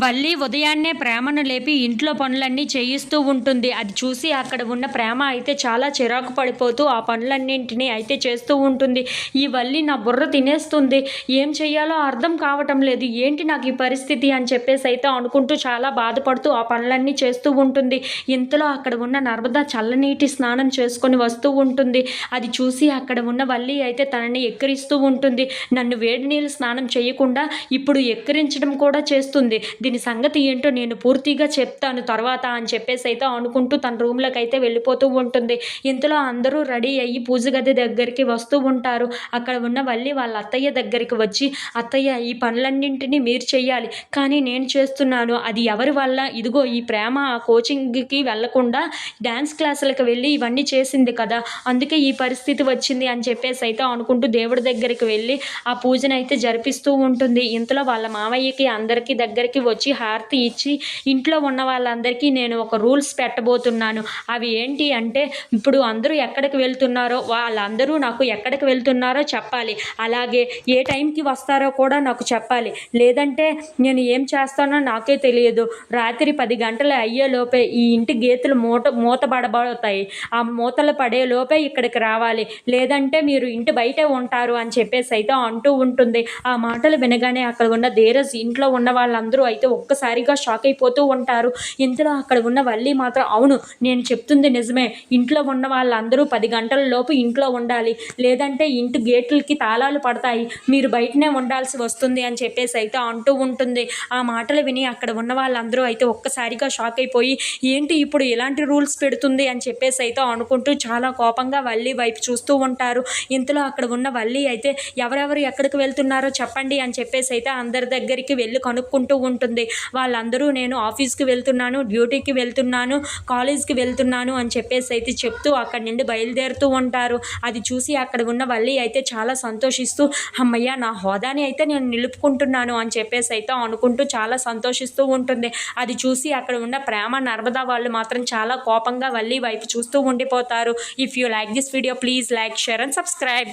వల్లి ఉదయాన్నే ప్రేమను లేపి ఇంట్లో పనులన్నీ చేయిస్తూ ఉంటుంది. అది చూసి అక్కడ ఉన్న ప్రేమ అయితే చాలా చిరాకు పడిపోతూ ఆ పనులన్నింటినీ అయితే చేస్తూ ఉంటుంది. ఈ వల్లి నా బుర్ర తినేస్తుంది. ఏం చెయ్యాలో అర్థం కావటం లేదు. ఏంటి నాకు ఈ పరిస్థితి అని చెప్పేసి అయితే అనుకుంటూ చాలా బాధపడుతూ ఆ పనులన్నీ చేస్తూ ఉంటుంది. ఇంతలో అక్కడ ఉన్న నర్మదా చల్లనీటి స్నానం చేసుకొని వస్తూ ఉంటుంది. అది చూసి అక్కడ ఉన్న వల్లి అయితే తనని ఎక్కిరిస్తూ ఉంటుంది. నన్ను వేడి నీళ్ళు స్నానం చేయకుండా ఇప్పుడు ఎక్కిరించడం కూడా చేస్తుంది. దీని సంగతి ఏంటో నేను పూర్తిగా చెప్తాను తర్వాత అని చెప్పేసి అయితే అనుకుంటూ తన రూమ్లోకి అయితే వెళ్ళిపోతూ ఉంటుంది. ఇంతలో అందరూ రెడీ అయ్యి పూజ గది దగ్గరికి వస్తూ ఉంటారు. అక్కడ ఉన్న వల్లి వాళ్ళ అత్తయ్య దగ్గరికి వచ్చి అత్తయ్య ఈ పనులన్నింటినీ మీరు చెయ్యాలి. కానీ నేను చేస్తున్నాను. అది ఎవరి వల్ల? ఇదిగో ఈ ప్రేమ ఆ కోచింగ్కి వెళ్ళకుండా డ్యాన్స్ క్లాసులకు వెళ్ళి ఇవన్నీ చేసింది కదా. అందుకే ఈ పరిస్థితి వచ్చింది అని చెప్పేసి అయితే అనుకుంటూ దేవుడి దగ్గరికి వెళ్ళి ఆ పూజను అయితే జరిపిస్తూ ఉంటుంది. ఇంతలో వాళ్ళ మామయ్యకి అందరికీ దగ్గరికి వచ్చి హారతి ఇచ్చి ఇంట్లో ఉన్న వాళ్ళందరికీ నేను ఒక రూల్స్ పెట్టబోతున్నాను. అవి ఏంటి అంటే ఇప్పుడు అందరూ ఎక్కడికి వెళ్తున్నారో వాళ్ళందరూ నాకు ఎక్కడికి వెళ్తున్నారో చెప్పాలి. అలాగే ఏ టైంకి వస్తారో కూడా నాకు చెప్పాలి. లేదంటే నేను ఏం చేస్తానో నాకే తెలియదు. రాత్రి పది గంటలు అయ్యేలోపే ఈ ఇంటి గేతులు మూట మూతబడబడతాయి ఆ మూతలు పడే లోపే ఇక్కడికి రావాలి. లేదంటే మీరు ఇంటి బయటే ఉంటారు అని చెప్పేసి అయితే అంటూ ఉంటుంది. ఆ మాటలు వినగానే అక్కడ ఉన్న ధీరజ్ ఇంట్లో ఉన్న వాళ్ళందరూ అయితే అయితే ఒక్కసారిగా షాక్ అయిపోతూ ఉంటారు. ఇంతలో అక్కడ ఉన్న వల్లి మాత్రం అవును నేను చెప్తుంది నిజమే. ఇంట్లో ఉన్న వాళ్ళందరూ పది గంటల లోపు ఇంట్లో ఉండాలి. లేదంటే ఇంటి గేట్లకి తాళాలు పడతాయి. మీరు బయటనే ఉండాల్సి వస్తుంది అని చెప్పేసి అయితే అంటూ ఉంటుంది. ఆ మాటలు విని అక్కడ ఉన్న వాళ్ళందరూ అయితే ఒక్కసారిగా షాక్ అయిపోయి ఏంటి ఇప్పుడు ఎలాంటి రూల్స్ పెడుతుంది అని చెప్పేసి అయితే అనుకుంటూ చాలా కోపంగా వల్లి వైపు చూస్తూ ఉంటారు. ఇంతలో అక్కడ ఉన్న వల్లి అయితే ఎవరెవరు ఎక్కడికి వెళ్తున్నారో చెప్పండి అని చెప్పేసి అయితే అందరి దగ్గరికి వెళ్ళి కనుక్కుంటూ ఉంటుంది. ఉంటుంది వాళ్ళందరూ నేను ఆఫీస్కి వెళ్తున్నాను డ్యూటీకి వెళ్తున్నాను కాలేజ్కి వెళ్తున్నాను అని చెప్పేసి అయితే చెప్తూ అక్కడి నుండి బయలుదేరుతూ ఉంటారు. అది చూసి అక్కడ ఉన్న వల్లి అయితే చాలా సంతోషిస్తూ అమ్మయ్య నా హోదాని అయితే నేను నిలుపుకుంటున్నాను అని చెప్పేసి అయితే అనుకుంటూ చాలా సంతోషిస్తూ ఉంటుంది. అది చూసి అక్కడ ఉన్న ప్రేమ నర్మదా వాళ్ళు మాత్రం చాలా కోపంగా వల్లి వైపు చూస్తూ ఉండిపోతారు. If you like this video please like share and subscribe